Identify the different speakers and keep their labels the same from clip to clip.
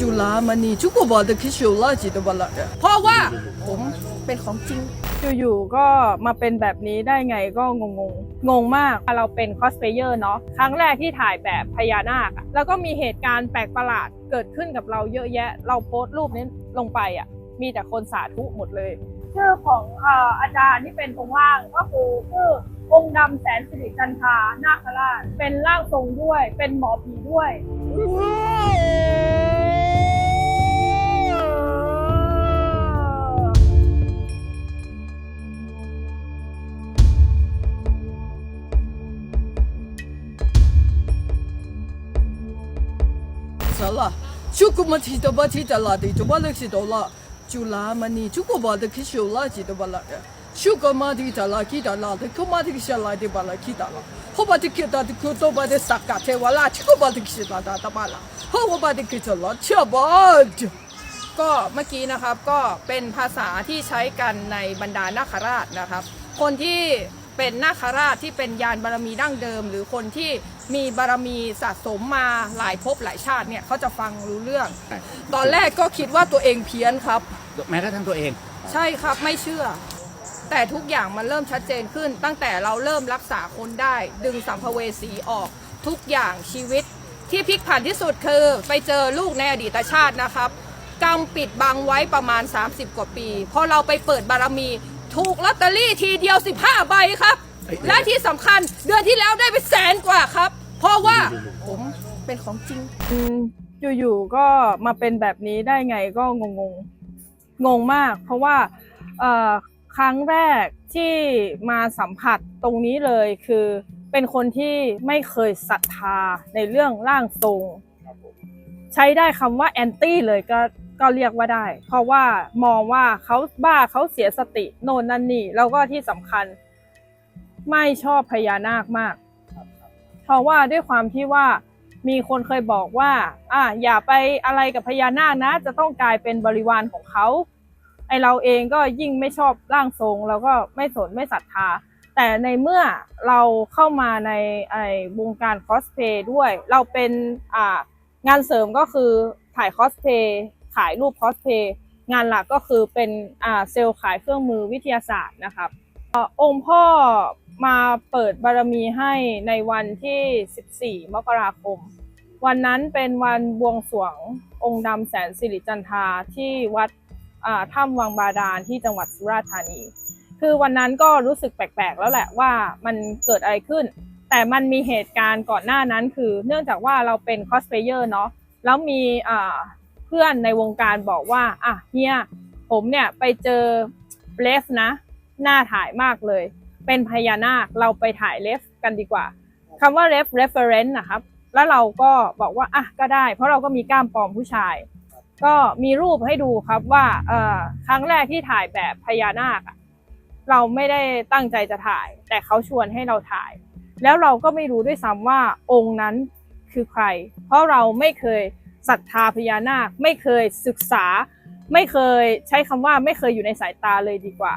Speaker 1: จุฬามณีทุกคนบอกแต่คิดชูลาจิตบลาเพราะว่าผมเป็นของจริง
Speaker 2: อยู่ๆก็มาเป็นแบบนี้ได้ไงก็งงงๆงงมากเราเป็นคอสเพลเยอร์เนาะครั้งแรกที่ถ่ายแบบพญานาคแล้วก็มีเหตุการณ์แปลกประหลาดเกิดขึ้นกับเราเยอะแยะ เราโพสต์รูปนี้ลงไปอะ มีแต่คนสาธุหมดเลย ชื่อของอาจารย์ที่เป็นองค์ล่างก็คือชื่อองค์ดำแสนสิริจันทรานาคราชเป็นร่างทรงด้วย เป็นหมอผีด้วย
Speaker 1: กูมาทีตัวบ้านที่ตลาดตัวบ้านเล็กสิตัวละจุลามันนี่จุกบ้าเด็กคิชัวละจิตบ้านละชูกูมาที่ตลาดคิดตลาดเด็กูมาที่คิดลาดที่บ้านละคิดตลาดเขา
Speaker 2: บ้าที่กิดต
Speaker 1: ลาดคือตัวบ้า
Speaker 2: เที่
Speaker 1: สักกั
Speaker 2: เทวละ
Speaker 1: ชูกบ้าที่ค
Speaker 2: ิดตลาดต
Speaker 1: บ้านละ
Speaker 2: เขาบ้
Speaker 1: าที่คิดตลาเชื่อบ้า
Speaker 2: ก็เมื่อกี้นะครับก็เป็นภาษาที่ใช้กันในบรรดานาคราชนะครับ คนที่ เป็นนาคราชที่เป็นยานบารมีดั้งเดิม หรือคนที่มีบารมีสะสมมาหลายภพหลายชาติเนี่ยเขาจะฟังรู้เรื่อง ตอนแรกก็คิดว่าตัวเองเพี้ยนครับ
Speaker 3: แม้กระทั่งตัวเอง
Speaker 2: ใช่ครับไม่เชื่อ แต่ทุกอย่างมันเริ่มชัดเจนขึ้น ตั้งแต่เราเริ่มรักษาคนได้ ดึงสัมภเวสีออกทุกอย่างชีวิตที่พลิกผันที่สุดคือ ไปเจอลูกในอดีตชาตินะครับกรรมปิดบังไว้ประมาณ 30 กว่าปีพอเราไปเปิดบารมี ถูกลอตเตอรี่ทีเดียว 15 ใบครับ
Speaker 3: เอ้ย
Speaker 2: และที่สำคัญเดือนที่แล้วได้ไปแสนกว่าครับ เพราะว่าผมเป็นของจริงอยู่ๆก็มาเป็นแบบนี้ได้ไงก็งงงงงมาก เพราะว่าเอ่อครั้งแรกที่มาสัมผัสตรงนี้เลยคือเป็นคนที่ไม่เคยศรัทธาในเรื่องร่างทรง ใช้ได้คำว่าแอนตี้เลยก็ ก็เรียกว่าได้ เพราะว่ามองว่าเขาบ้าเขาเสียสติโน่นนั่นนี่แล้วก็ที่สำคัญ ไม่ชอบพญานาคมาก เพราะว่าด้วยความที่ว่ามีคนเคยบอกว่า อะอย่าไปอะไรกับพญานาคนะ จะต้องกลายเป็นบริวารของเขาไอเราเองก็ยิ่งไม่ชอบร่างทรงเราก็ไม่สนไม่ศรัทธา แต่ในเมื่อเราเข้ามาในไอวงการคอสเพย์ด้วย เราเป็นอ่างานเสริมก็คือถ่ายคอสเพย์ายรูปคอสเพย์งานหลักก็คือเป็นอ่าเซลล์ขายเครื่องมือวิทยาศาสตร์นะครับองค์พ่อมาเปิดบารมีให้ในวันที่ 14 มกราคม วันนั้นเป็นวันบวงสรวงองค์ดำแสนสิริจันทาที่วัดถ้ำวังบาดาลที่จังหวัดสุราษฎร์ธานี คือวันนั้นก็รู้สึกแปลกๆ แล้วแหละว่ามันเกิดอะไรขึ้น แต่มันมีเหตุการณ์ก่อนหน้านั้นคือ เนื่องจากว่าเราเป็นคอสเพลเยอร์เนาะแล้วมี พื่อนในวงการบอกว่า อะเฮียผมเนี่ยไปเจอเลฟนะน่าถ่ายมากเลย เป็นพญานาคเราไปถ่ายเลฟกันดีกว่าคำว่า ref reference นะครับ แล้วเราก็บอกว่าอะก็ได้ เพราะเราก็มีกล้ามปลอมผู้ชาย ก็มีรูปให้ดูครับว่าเอ่อครั้งแรกที่ถ่ายแบบพญานาคอะเราไม่ได้ตั้งใจจะถ่าย แต่เขาชวนให้เราถ่าย แล้วเราก็ไม่รู้ด้วยซ้ำว่าองค์นั้นคือใคร เพราะเราไม่เคย ศรัทธาพญานาค ไม่เคยศึกษา ไม่เคยใช้คำว่าไม่เคยอยู่ในสายตาเลยดีกว่า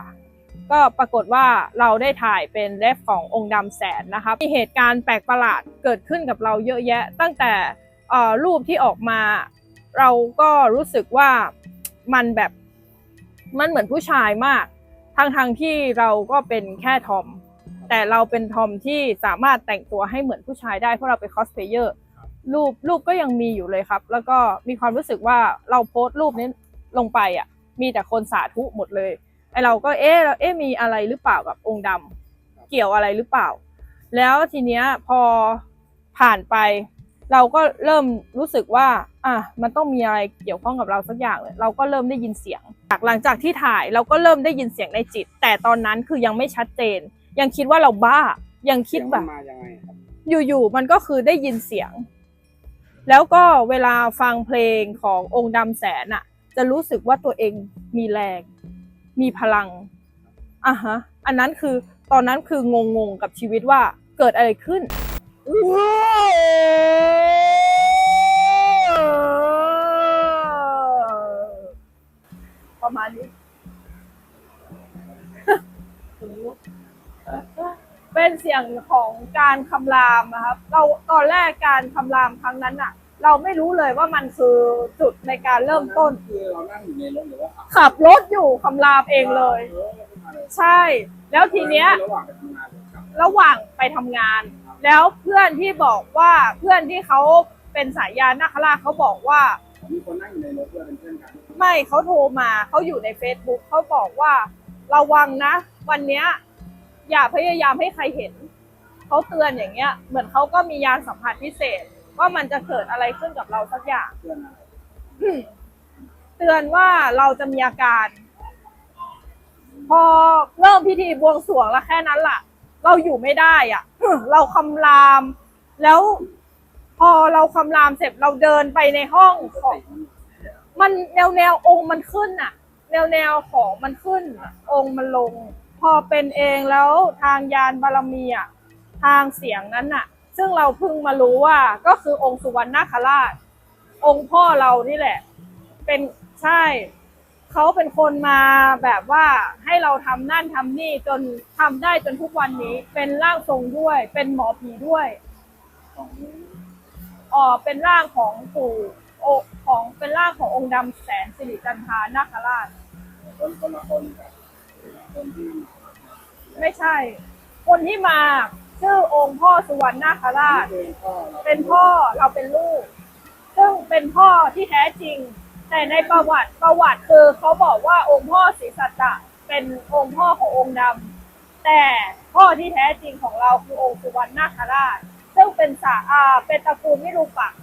Speaker 2: ก็ปรากฏว่าเราได้ถ่ายเป็นเลฟขององค์ดำแสนนะครับมีเหตุการณ์แปลกประหลาดเกิดขึ้นกับเราเยอะแยะ ตั้งแต่รูปที่ออกมา เราก็รู้สึกว่ามันแบบมันเหมือนผู้ชายมากทั้งทางๆที่เราก็เป็นแค่ทอม แต่เราเป็นทอมที่สามารถแต่งตัวให้เหมือนผู้ชายได้เพราะเราเป็นคอสเพลเยอร์ รูปรูปก็ยังมีอยู่เลยครับ แล้วก็มีความรู้สึกว่าเราโพสต์รูปนี้ลงไปอะ มีแต่คนสาธุหมดเลยไอเราก็เอ๊ะเราเอ๊ะมีอะไรหรือเปล่ากับองค์ดำเกี่ยวอะไรหรือเปล่า แล้วทีเนี้ยพอผ่านไป เราก็เริ่มรู้สึกว่า อะมันต้องมีอะไรเกี่ยวข้องกับเราสักอย่างเลยเราก็เริ่มได้ยินเสียงจากหลังจากที่ถ่ายเราก็เริ่มได้ยินเสียงในจิต แต่ตอนนั้นคือยังไม่ชัดเจน ยังคิดว่าเราบ้ายังคิดแบบ
Speaker 3: มายังไงครับ
Speaker 2: อยู่ๆมันก็คือได้ยินเสียง แล้วก็เวลาฟังเพลงขององค์ดำแสนอะจะรู้สึกว่าตัวเองมีแรง มีพลังอะฮะอันนั้นคือตอนนั้นคืองงๆกับชีวิตว่าเกิดอะไรขึ้นประมาณนี้ เป็นเสียงของการคำรามนะครับ เราตอนแรกการคำรามครั้งนั้นอะเราไม่รู้เลยว่ามันคือจุดในการเริ่มต้น
Speaker 3: คือเรานั่งอยู่ในรถหรือว่าขับ
Speaker 2: ขับรถอยู่คำรามเองเลย
Speaker 3: เออขึ้นมาเลย
Speaker 2: ใช่ แล้วทีเนี้ย
Speaker 3: ระหว่างไปทำงานหรือขับ
Speaker 2: ระหว่างไปทำงาน แล้วเพื่อนที่บอกว่าเพื่อนที่เขาเป็นสายยานนาคราชเขาบอกว่า
Speaker 3: มีคนนั่งอยู่ในรถด้วยเป็นเพื่อนกัน
Speaker 2: ไม่เขาโทรมาเขาอยู่ใน Facebook เขาบอกว่า ระวังนะ วันเนี้ย อย่าพยายามให้ใครเห็น เขาเตือนอย่างเงี้ย เหมือนเขาก็มียานสัมผัสพิเศษ ว่ามันจะเกิดอะไรขึ้นกับเราสักอย่าง
Speaker 3: เพื่อนอะไร
Speaker 2: เตือนว่าเราจะมีอาการ พอเริ่มพิธีบวงสรวงแล้วแค่นั้นล่ะ เราอยู่ไม่ได้อะเราคำราม แล้ว พอเราคำรามเสร็จเราเดินไปในห้องของมันแนวแนวองค์มันขึ้นอะ แนวแนวของมันขึ้น องค์มันลง พอเป็นเองแล้วทางยานบารมีอะทางเสียงนั้นน่ะ ซึ่งเราเพิ่งมารู้ว่าก็คือองค์สุวรรณนาคราช องค์พ่อเรานี่แหละ เป็นใช่เขาเป็นคนมาแบบว่าให้เราทำนั่นทำนี่จนทำได้จนทุกวันนี้เป็นร่างทรงด้วย เป็นหมอผีด้วย
Speaker 3: อ๋
Speaker 2: อเป็นร่างของปู่โอของเป็นร่างขององค์ดำแสนสิริจันทานาคราช
Speaker 3: คนคนละคนกัน
Speaker 2: ไม่ใช่ คนที่มาชื่อองค์พ่อสุวรรณนาคราช
Speaker 3: เป็นพ่อเรา
Speaker 2: เป็นลูก ซึ่งเป็นพ่อที่แท้จริง แต่ในประวัติประวัติคือเขาบอกว่าองค์พ่อศรีสัตตะ เป็นองค์พ่อขององค์ดำแต่พ่อที่แท้จริงของเราคือองค์สุวรรณนาคราช ซึ่งเป็นสาอาเป็นตระกูลมิรูปัก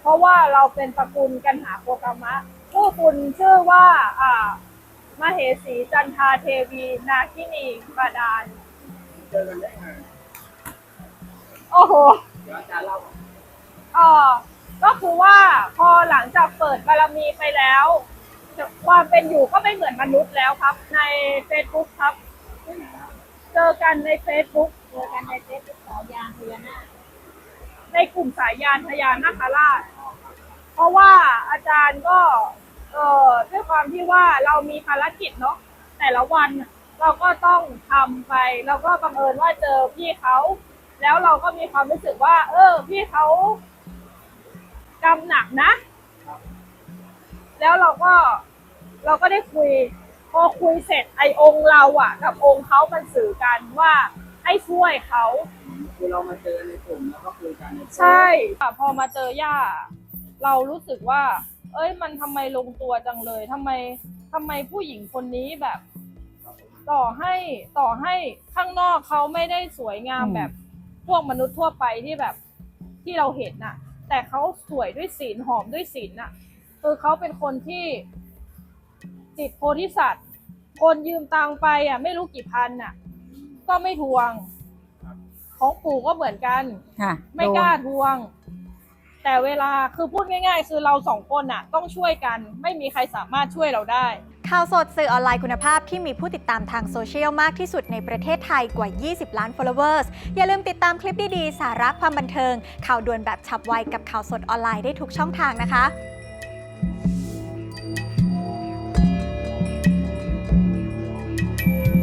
Speaker 2: เพราะว่าเราเป็นตระกูลกันหาโคตมะผู้คุณชื่อว่าอ่า มเหสีจันทาเทวี นาคินีบาดาล
Speaker 3: เจอกันได้ไง
Speaker 2: โอ้โห
Speaker 3: เดี๋ยวอาจารย์เล่าก่อน
Speaker 2: เอ่อก็คือว่าพอหลังจากเปิดบารมีไปแล้ว ความเป็นอยู่ก็ไม่เหมือนมนุษย์แล้วครับ ใน Facebook ครับ เจอกันใน Facebook
Speaker 4: เจอกันในเฟซบุ๊กสาวยางพญานาค
Speaker 2: ในกลุ่มสายยานพญานาคราช เพราะว่าอาจารย์ก็เอ่อ ด้วยความที่ว่าเรามีภารกิจเนาะแต่ละวันเราก็ต้องทำไป แล้วก็บังเอิญว่าเจอพี่เขาแล้วเราก็มีความรู้สึกว่า เออ พี่เขากำหนักนะ แล้วเราก็เราก็ได้คุย พอคุยเสร็จไอองค์เราอะกับองค์เขามันสื่อกันว่าให้ช่วยเขา
Speaker 3: คือเรามาเจอในกลุ่มแล้วก็คุยกันใน
Speaker 2: ใช่ค่ะพอมาเจอย่า เรารู้สึกว่า เอ้ยมันทำไมลงตัวจังเลยทำไมทำไมผู้หญิงคนนี้แบบ ต่อให้ต่อให้ข้างนอกเขาไม่ได้สวยงามแบบพวกมนุษย์ทั่วไปที่แบบที่เราเห็นน่ะ แต่เขาสวยด้วยศีลหอมด้วยศีลน่ะคือเขาเป็นคนที่จิตโพธิสัตว์ คนยืมตังไปอะ ไม่รู้กี่พันน่ะ ก็ไม่ทวง ของปู่ก็เหมือนกัน
Speaker 4: ค่ะ
Speaker 2: ไม่กล้าทวง แต่เวลาคือพูดง่าย ๆ คือเราสองคนน่ะต้องช่วยกันไม่มีใครสามารถช่วยเราได้
Speaker 5: ข่าวสดสื่อออนไลน์คุณภาพที่มีผู้ติดตามทางโซเชียลมากที่สุดในประเทศไทยกว่า 20 ล้าน followers อย่าลืมติดตามคลิปดี ๆ สาระความบันเทิง ข่าวด่วนแบบฉับไวกับข่าวสดออนไลน์ได้ทุกช่องทางนะคะ